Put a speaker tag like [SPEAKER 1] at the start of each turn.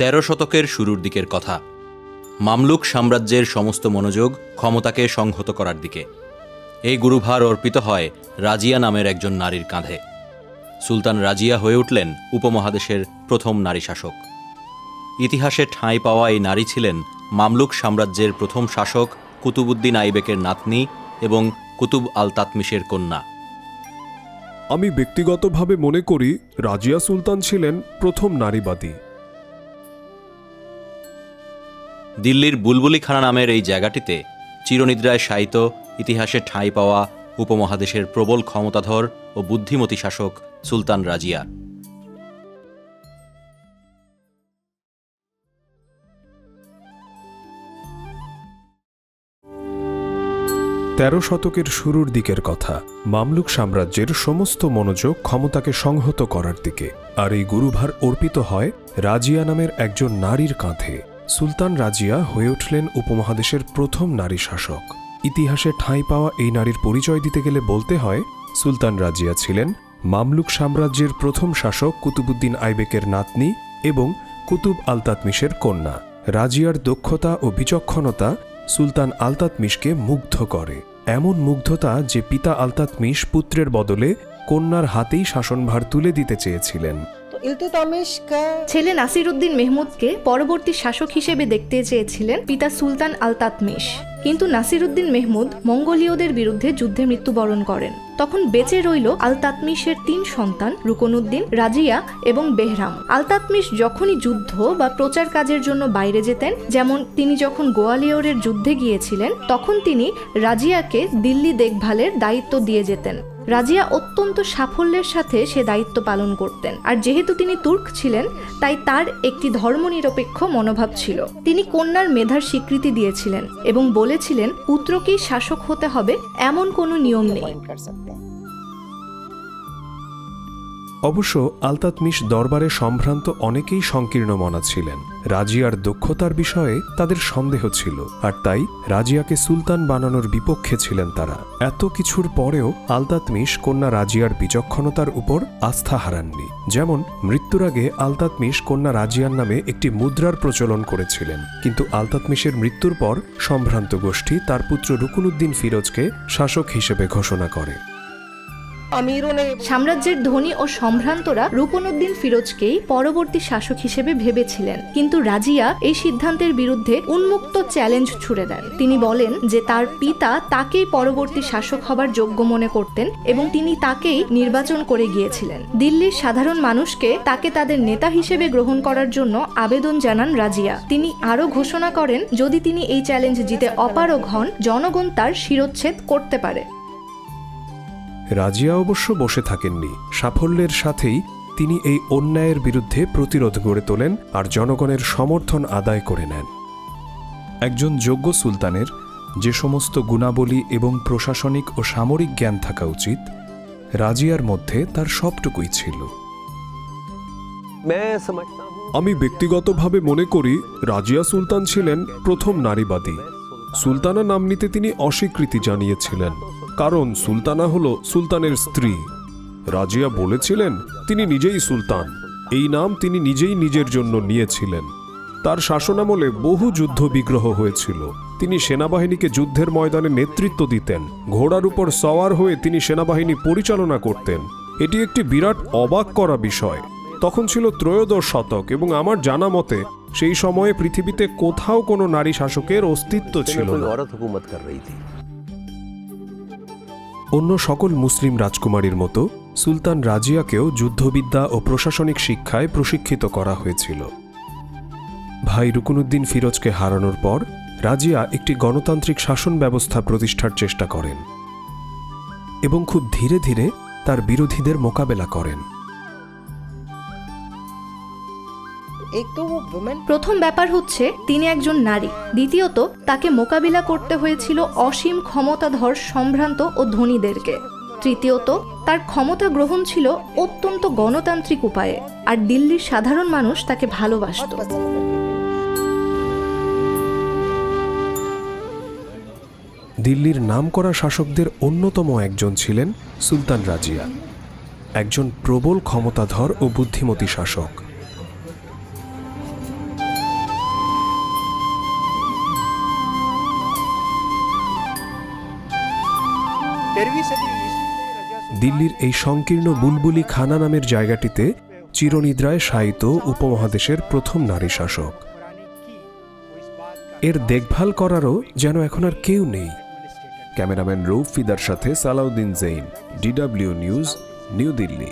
[SPEAKER 1] তেরো শতকের শুরুর দিকের কথা। মামলুক সাম্রাজ্যের সমস্ত মনোযোগ ক্ষমতাকে সংহত করার দিকে। এই গুরুভার অর্পিত হয় রাজিয়া নামের একজন নারীর কাঁধে। সুলতান রাজিয়া হয়ে উঠলেন উপমহাদেশের প্রথম নারী শাসক। ইতিহাসে ঠাঁই পাওয়া এই নারী ছিলেন মামলুক সাম্রাজ্যের প্রথম শাসক কুতুবুদ্দিন আইবেকের নাতনি এবং কুতুব আল তাতমিশের কন্যা।
[SPEAKER 2] আমি ব্যক্তিগতভাবে মনে করি রাজিয়া সুলতান ছিলেন প্রথম নারীবাদী।
[SPEAKER 1] দিল্লির বুলবুলিখানা নামের এই জায়গাটিতে চিরনিদ্রায় শায়িত, ইতিহাসে ঠাঁই পাওয়া উপমহাদেশের প্রবল ক্ষমতাধর ও বুদ্ধিমতী শাসক সুলতান রাজিয়া।
[SPEAKER 2] তেরো শতকের শুরুর দিকের কথা, মামলুক সাম্রাজ্যের সমস্ত মনোযোগ ক্ষমতাকে সংহত করার দিকে, আর এই গুরুভার অর্পিত হয় রাজিয়া নামের একজন নারীর কাঁধে। সুলতান রাজিয়া হয়ে উঠলেন উপমহাদেশের প্রথম নারী শাসক। ইতিহাসে ঠাঁই পাওয়া এই নারীর পরিচয় দিতে গেলে বলতে হয়, সুলতান রাজিয়া ছিলেন মামলুক সাম্রাজ্যের প্রথম শাসক কুতুবুদ্দিন আইবেকের নাতনি এবং কুতুব আলতাতমিশের কন্যা। রাজিয়ার দক্ষতা ও বিচক্ষণতা সুলতান আলতাতমিশকে মুগ্ধ করে। এমন মুগ্ধতা যে পিতা আলতাতমিশ পুত্রের বদলে কন্যার হাতেই শাসনভার তুলে দিতে চেয়েছিলেন।
[SPEAKER 3] ইলতুতমিশকে
[SPEAKER 4] ছেলে নাসিরুদ্দিন মেহমুদকে পরবর্তী শাসক হিসেবে দেখতে চেয়েছিলেন পিতা সুলতান আলতাতমিশ। কিন্তু নাসিরুদ্দিন মেহমুদ মঙ্গোলীয়দের বিরুদ্ধে যুদ্ধে মৃত্যুবরণ করেন। তখন বেঁচে রইল আল তাতমিশের তিন সন্তান, রুকনুদ্দিন, রাজিয়া এবং বেহরাম। আল তাতমিশ যখনই যুদ্ধ বা প্রচার কাজের জন্য বাইরে যেতেন, যেমন তিনি যখন গোয়ালিয়রের যুদ্ধে গিয়েছিলেন, তখন তিনি রাজিয়াকে দিল্লি দেখভালের দায়িত্ব দিয়ে যেতেন। রাজিয়া অত্যন্ত সাফল্যের সাথে সে দায়িত্ব পালন করতেন। আর যেহেতু তিনি তুর্ক ছিলেন, তাই তার একটি ধর্মনিরপেক্ষ মনোভাব ছিল। তিনি কন্যার মেধার স্বীকৃতি দিয়েছিলেন এবং বলেছিলেন, পুত্রকেই শাসক হতে হবে, এমন কোনো নিয়ম নেই।
[SPEAKER 2] অবশ্য আলতাতমিশ দরবারে সম্ভ্রান্ত অনেকেই সংকীর্ণ মনা ছিলেন। রাজিয়ার দক্ষতার বিষয়ে তাদের সন্দেহ ছিল, আর তাই রাজিয়াকে সুলতান বানানোর বিপক্ষে ছিলেন তারা। এত কিছুর পরেও আলতাতমিশ কন্যা রাজিয়ার বিচক্ষণতার উপর আস্থা হারাননি। যেমন, মৃত্যুর আগে আলতাতমিশ কন্যা রাজিয়ার নামে একটি মুদ্রার প্রচলন করেছিলেন, কিন্তু আলতাতমিশের মৃত্যুর পর সম্ভ্রান্ত গোষ্ঠী তার পুত্র রুকুলুদ্দিন ফিরোজকে শাসক হিসেবে ঘোষণা করে।
[SPEAKER 4] সাম্রাজ্যের ধনী ও সম্ভ্রান্তরা রূপনুদ্দিন ফিরোজকেই পরবর্তী শাসক হিসেবে ভেবেছিলেন। কিন্তু রাজিয়া এই সিদ্ধান্তের বিরুদ্ধে উন্মুক্ত চ্যালেঞ্জ ছুড়ে দেন। তিনি বলেন যে তার পিতা তাকেই পরবর্তী শাসক হবার যোগ্য মনে করতেন এবং তিনি তাকেই নির্বাচন করে গিয়েছিলেন। দিল্লির সাধারণ মানুষকে তাকে তাদের নেতা হিসেবে গ্রহণ করার জন্য আবেদন জানান রাজিয়া। তিনি আরও ঘোষণা করেন, যদি তিনি এই চ্যালেঞ্জ জিতে অপারগ হন, জনগণ তার শিরোচ্ছেদ করতে পারে।
[SPEAKER 2] রাজিয়া অবশ্য বসে থাকেননি। সাফল্যের সাথেই তিনি এই অন্যায়ের বিরুদ্ধে প্রতিরোধ গড়ে তোলেন আর জনগণের সমর্থন আদায় করে নেন। একজন যোগ্য সুলতানের যে সমস্ত গুণাবলী এবং প্রশাসনিক ও সামরিক জ্ঞান থাকা উচিত রাজিয়ার মধ্যে তার সবটুকুই ছিল। আমি ব্যক্তিগতভাবে মনে করি রাজিয়া সুলতান ছিলেন প্রথম নারীবাদী। সুলতানা নাম নিতে তিনি অস্বীকৃতি জানিয়েছিলেন, কারণ সুলতানা হল সুলতানের স্ত্রী। রাজিয়া বলেছিলেন, তিনি নিজেই সুলতান। এই নাম তিনি নিজেই নিজের জন্য নিয়েছিলেন। তার শাসনামলে বহু যুদ্ধ বিগ্রহ হয়েছিল। তিনি সেনাবাহিনীকে যুদ্ধের ময়দানে নেতৃত্ব দিতেন। ঘোড়ার উপর সওয়ার হয়ে তিনি সেনাবাহিনী পরিচালনা করতেন। এটি একটি বিরাট অবাক করা বিষয়। তখন ছিল ত্রয়োদশ শতক এবং আমার জানা মতে সেই সময়ে পৃথিবীতে কোথাও কোনো নারী শাসকের অস্তিত্ব ছিল অন্য সকল মুসলিম রাজকুমারীর মতো সুলতান রাজিয়াকেও যুদ্ধবিদ্যা ও প্রশাসনিক শিক্ষায় প্রশিক্ষিত করা হয়েছিল। ভাই রুকুনুদ্দিন ফিরোজকে হারানোর পর রাজিয়া একটি গণতান্ত্রিক শাসন ব্যবস্থা প্রতিষ্ঠার চেষ্টা করেন এবং খুব ধীরে ধীরে তার বিরোধীদের মোকাবেলা করেন।
[SPEAKER 4] প্রথম ব্যাপার হচ্ছে তিনি একজন নারী। দ্বিতীয়ত তাকে মোকাবিলা করতে হয়েছিল অসীম ক্ষমতাধর সম্ভ্রান্ত ও ধনীদেরকে। তৃতীয়ত তার ক্ষমতা গ্রহণ ছিল অত্যন্ত গণতান্ত্রিক উপায়ে আর দিল্লির সাধারণ মানুষ তাকে ভালোবাসত।
[SPEAKER 2] দিল্লির নামকরা শাসকদের অন্যতম একজন ছিলেন সুলতান রাজিয়া। একজন প্রবল ক্ষমতাধর ও বুদ্ধিমতী শাসক। দিল্লির এই সংকীর্ণ বুলবুলি খানা নামের জায়গাটিতে চিরনিদ্রায় শায়িত উপমহাদেশের প্রথম নারী শাসক। এর দেখভাল করারও যেন এখন আর কেউ নেই। ক্যামেরাম্যান রৌফ ফিদার সাথে Salahuddin Zain DW news, New Delhi.